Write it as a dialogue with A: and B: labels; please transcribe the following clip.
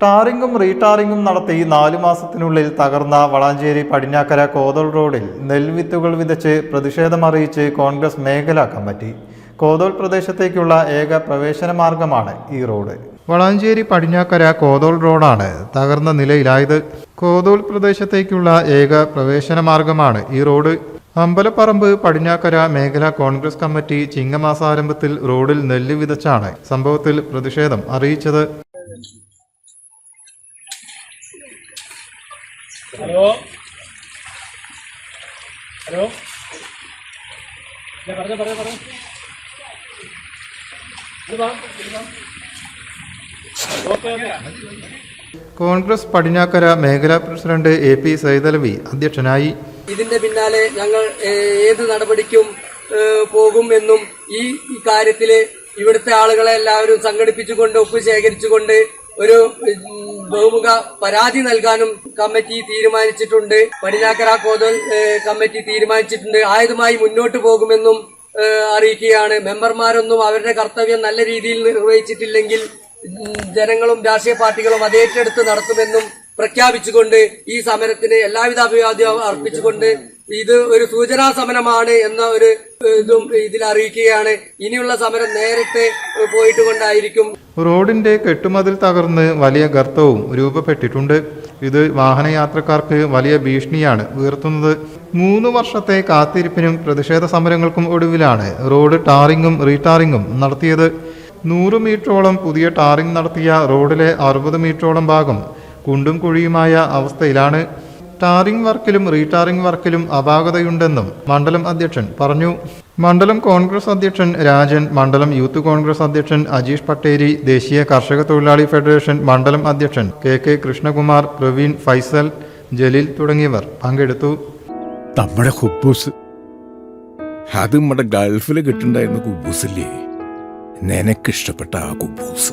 A: ടാറിങ്ങും റീടാറിങ്ങും നടത്തി നാലു മാസത്തിനുള്ളിൽ തകർന്ന വളാഞ്ചേരി പടിഞ്ഞാക്കര കോതൽ റോഡിൽ നെൽവിത്തുകൾ വിതച്ച് പ്രതിഷേധമറിയിച്ച് കോൺഗ്രസ് മേഖലാ കമ്മിറ്റി കോതോൾ പ്രദേശത്തേക്കുള്ള ഏക പ്രവേശന മാർഗമാണ് ഈ റോഡ്. വളാഞ്ചേരി പടിഞ്ഞാക്കര കോതോൾ റോഡാണ് തകർന്ന നിലയിലായത്. കോതോൾ പ്രദേശത്തേക്കുള്ള ഏക പ്രവേശന മാർഗമാണ് ഈ റോഡ്. അമ്പലപ്പറമ്പ് പടിഞ്ഞാക്കര മേഖലാ കോൺഗ്രസ് കമ്മിറ്റി ചിങ്ങമാസാരംഭത്തിൽ റോഡിൽ നെല്ല് വിതച്ചാണ് സംഭവത്തിൽ പ്രതിഷേധം അറിയിച്ചത്.
B: ഹലോ? ഹലോ? ഞാൻ പറഞ്ഞോ പറഞ്ഞോ
A: കോൺഗ്രസ് പടിഞ്ഞാക്കര മേഖലാ പ്രസിഡന്റ് എ പി സൈതലവി അധ്യക്ഷനായി.
C: ഇതിന്റെ പിന്നാലെ ഞങ്ങൾ ഏത് നടപടിക്കും പോകും എന്നും ഈ കാര്യത്തിൽ ഇവിടുത്തെ ആളുകളെ എല്ലാവരും സംഘടിപ്പിച്ചുകൊണ്ട് ഒപ്പ് ശേഖരിച്ചുകൊണ്ട് ഒരു ബഹുമുഖ പരാതി നൽകാനും കമ്മിറ്റി തീരുമാനിച്ചിട്ടുണ്ട്. പടിഞ്ഞാക്കര കോതൽ കമ്മിറ്റി തീരുമാനിച്ചിട്ടുണ്ട്. ആയതുമായി മുന്നോട്ട് പോകുമെന്നും അറിയിക്കുകയാണ്. മെമ്പർമാരൊന്നും അവരുടെ കർത്തവ്യം നല്ല രീതിയിൽ നിർവഹിച്ചിട്ടില്ലെങ്കിൽ ജനങ്ങളും രാഷ്ട്രീയ പാർട്ടികളും അതേറ്റെടുത്ത് നടത്തുമെന്നും പ്രഖ്യാപിച്ചുകൊണ്ട് ഈ സമരത്തിന് എല്ലാവിധ അഭിവാദ്യം അർപ്പിച്ചുകൊണ്ട് ഇത് ഒരു സൂചനാ സമരമാണ് എന്ന ഒരു ഇതും ഇതിൽ അറിയിക്കുകയാണ്. ഇനിയുള്ള സമരം നേരത്തെ പോയിട്ട് കൊണ്ടായിരിക്കും
A: റോഡിന്റെ കെട്ടുമതിൽ തകർന്ന് വലിയ ഗർത്തവും രൂപപ്പെട്ടിട്ടുണ്ട്. ഇത് വാഹനയാത്രക്കാർക്ക് വലിയ ഭീഷണിയാണ് ഉയർത്തുന്നത്. മൂന്ന് വർഷത്തെ കാത്തിരിപ്പിനും പ്രതിഷേധ സമരങ്ങൾക്കും ഒടുവിലാണ് റോഡ് ടാറിങ്ങും റീടാറിങ്ങും നടത്തിയത്. നൂറ് മീറ്ററോളം പുതിയ ടാറിംഗ് നടത്തിയ റോഡിലെ അറുപത് മീറ്ററോളം ഭാഗം കുണ്ടും കുഴിയുമായ അവസ്ഥയിലാണ്. ടാറിംഗ് വർക്കിലും റീടാറിംഗ് വർക്കിലും അപാകതയുണ്ടെന്നും മണ്ഡലം അധ്യക്ഷൻ പറഞ്ഞു. മണ്ഡലം കോൺഗ്രസ് അധ്യക്ഷൻ രാജൻ മണ്ഡലം യൂത്ത് കോൺഗ്രസ് അധ്യക്ഷൻ അജീഷ് പട്ടേരി ദേശീയ കർഷക തൊഴിലാളി ഫെഡറേഷൻ മണ്ഡലം അധ്യക്ഷൻ കെ കെ കൃഷ്ണകുമാർ പ്രവീൺ ഫൈസൽ ജലീൽ തുടങ്ങിയവർ പങ്കെടുത്തു.
D: നമ്മുടെ കുബൂസ്. അത് നമ്മുടെ ഗൾഫിൽ കിട്ടുണ്ടായിരുന്ന കുബൂസില്ലേ? നിനക്കിഷ്ടപ്പെട്ട ആ കുബൂസ്.